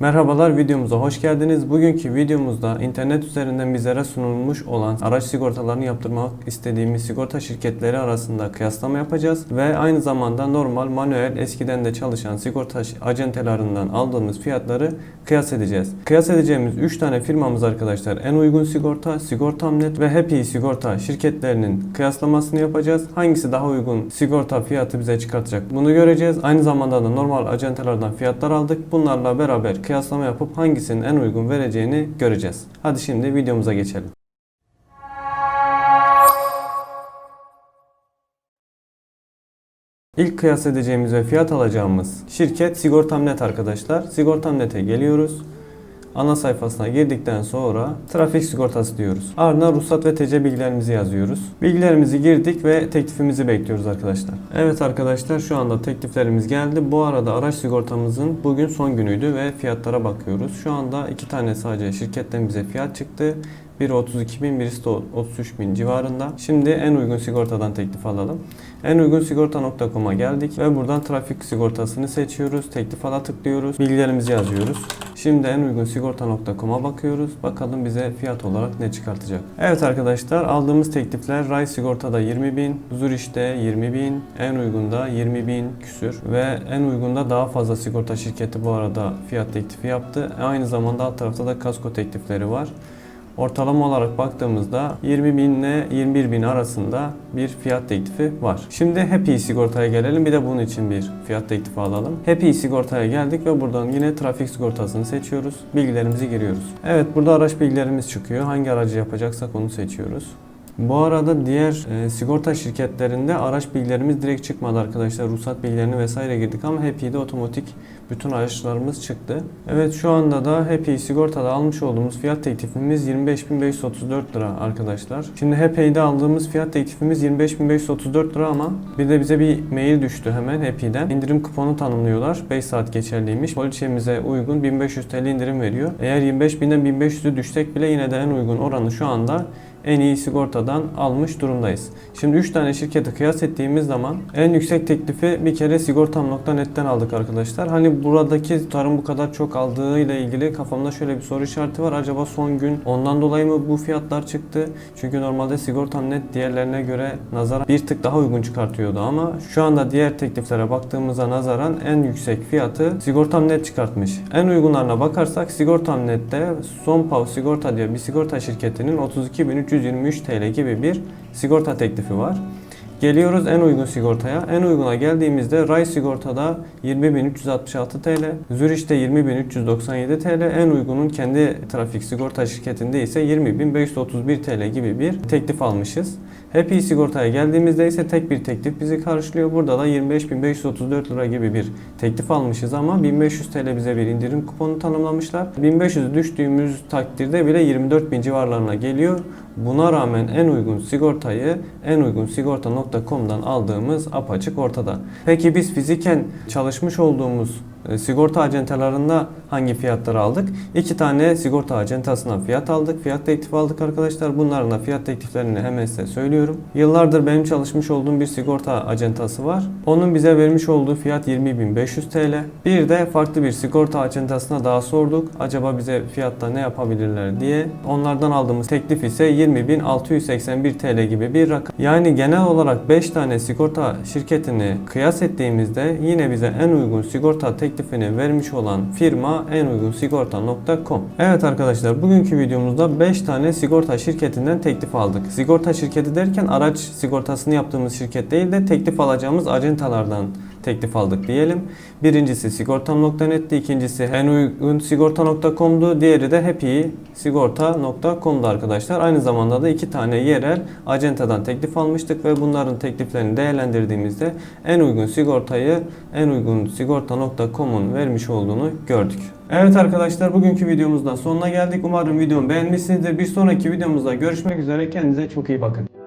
Merhabalar videomuza hoş geldiniz. Bugünkü videomuzda internet üzerinden bizlere sunulmuş olan araç sigortalarını yaptırmak istediğimiz sigorta şirketleri arasında kıyaslama yapacağız ve aynı zamanda normal manuel eskiden de çalışan sigorta acentelerinden aldığımız fiyatları kıyas edeceğiz. Kıyas edeceğimiz 3 tane firmamız arkadaşlar en uygun sigorta, Sigortamnet ve Happy sigorta şirketlerinin kıyaslamasını yapacağız. Hangisi daha uygun sigorta fiyatı bize çıkartacak bunu göreceğiz. Aynı zamanda da normal acentelerden fiyatlar aldık. Bunlarla beraber kıyaslama yapıp hangisinin en uygun vereceğini göreceğiz. Hadi şimdi videomuza geçelim. İlk kıyas edeceğimiz ve fiyat alacağımız şirket Sigortamnet arkadaşlar. Sigortamnet'e geliyoruz. Ana sayfasına girdikten sonra trafik sigortası diyoruz. Ardından ruhsat ve TC bilgilerimizi yazıyoruz. Bilgilerimizi girdik ve teklifimizi bekliyoruz arkadaşlar. Evet arkadaşlar şu anda tekliflerimiz geldi. Bu arada araç sigortamızın bugün son günüydü ve fiyatlara bakıyoruz. Şu anda iki tane sadece şirketten bize fiyat çıktı. Biri 32 bin, birisi de 33 bin civarında. Şimdi en uygun sigortadan teklif alalım. En uygun sigorta.com'a geldik ve buradan trafik sigortasını seçiyoruz. Teklif ala tıklıyoruz. Bilgilerimizi yazıyoruz. Şimdi en uygun sigorta.com'a bakıyoruz. Bakalım bize fiyat olarak ne çıkartacak. Evet arkadaşlar aldığımız teklifler Ray Sigorta'da 20 bin, Zürih'te 20 bin, en uygunda 20 bin küsür ve en uygunda daha fazla sigorta şirketi bu arada fiyat teklifi yaptı. Aynı zamanda alt tarafta da kasko teklifleri var. Ortalama olarak baktığımızda 20 bin ile 21 bin arasında bir fiyat teklifi var. Şimdi Happy sigortaya gelelim. Bir de bunun için bir fiyat teklifi alalım. Happy sigortaya geldik ve buradan yine trafik sigortasını seçiyoruz. Bilgilerimizi giriyoruz. Evet burada araç bilgilerimiz çıkıyor. Hangi aracı yapacaksak onu seçiyoruz. Bu arada diğer e, sigorta şirketlerinde araç bilgilerimiz direkt çıkmadı arkadaşlar. Ruhsat bilgilerini vesaire girdik ama Happy'de otomatik bütün araçlarımız çıktı. Evet şu anda da Happy sigortada almış olduğumuz fiyat teklifimiz 25.534 lira arkadaşlar. Şimdi Happy'de aldığımız fiyat teklifimiz 25.534 lira ama bir de bize bir mail düştü hemen Happy'den. İndirim kuponu tanımlıyorlar. 5 saat geçerliymiş. Poliçemize uygun 1500 TL indirim veriyor. Eğer 25.000'den 1500'ü düşsek bile yine de en uygun oranı şu anda en iyi sigortadan almış durumdayız. Şimdi 3 tane şirketi kıyas ettiğimiz zaman en yüksek teklifi bir kere sigortam.net'ten aldık arkadaşlar. Hani buradaki tutarın bu kadar çok aldığı ile ilgili kafamda şöyle bir soru işareti var. Acaba son gün ondan dolayı mı bu fiyatlar çıktı? Çünkü normalde sigortam.net diğerlerine göre nazaran bir tık daha uygun çıkartıyordu ama şu anda diğer tekliflere baktığımıza nazaran en yüksek fiyatı sigortam.net çıkartmış. En uygunlarına bakarsak sigortam.net'te Sonpav Sigorta diye bir sigorta şirketinin 32.323 TL gibi bir sigorta teklifi var. Geliyoruz en uygun sigortaya. En uyguna geldiğimizde Ray Sigorta'da 20.366 TL, Zürih'te 20.397 TL, en uygunun kendi trafik sigorta şirketinde ise 20.531 TL gibi bir teklif almışız. Happy Sigorta'ya geldiğimizde ise tek bir teklif bizi karşılıyor. Burada da 25.534 lira gibi bir teklif almışız ama 1500 TL bize bir indirim kuponu tanımlamışlar. 1500 düştüğümüz takdirde bile 24.000 civarlarına geliyor. Buna rağmen en uygun sigortayı en uygun sigorta.com'dan aldığımız apaçık ortada. Peki biz fiziken çalışmış olduğumuz e, sigorta acentelarında hangi fiyatları aldık? İki tane sigorta acentasından fiyat aldık. Fiyat teklifi aldık arkadaşlar. Bunların da fiyat tekliflerini hemen size söylüyorum. Yıllardır benim çalışmış olduğum bir sigorta acentası var. Onun bize vermiş olduğu fiyat 20.500 TL. Bir de farklı bir sigorta acentasına daha sorduk. Acaba bize fiyatta ne yapabilirler diye. Onlardan aldığımız teklif ise 20.681 TL gibi bir rakam. Yani genel olarak 5 tane sigorta şirketini kıyas ettiğimizde yine bize en uygun sigorta teklifini vermiş olan firma enuygunsigorta.com. Evet arkadaşlar bugünkü videomuzda 5 tane sigorta şirketinden teklif aldık. Sigorta şirketi derken araç sigortasını yaptığımız şirket değil de teklif alacağımız acentalardan teklif aldık diyelim. Birincisi sigortam.net'ti, ikincisi en uygun sigorta.com'du, diğeri de happysigorta.com'du arkadaşlar. Aynı zamanda da iki tane yerel acentadan teklif almıştık ve bunların tekliflerini değerlendirdiğimizde en uygun sigortayı en uygun sigorta.com'un vermiş olduğunu gördük. Evet arkadaşlar bugünkü videomuzda sonuna geldik. Umarım videomu beğenmişsinizdir. Bir sonraki videomuzda görüşmek üzere. Kendinize çok iyi bakın.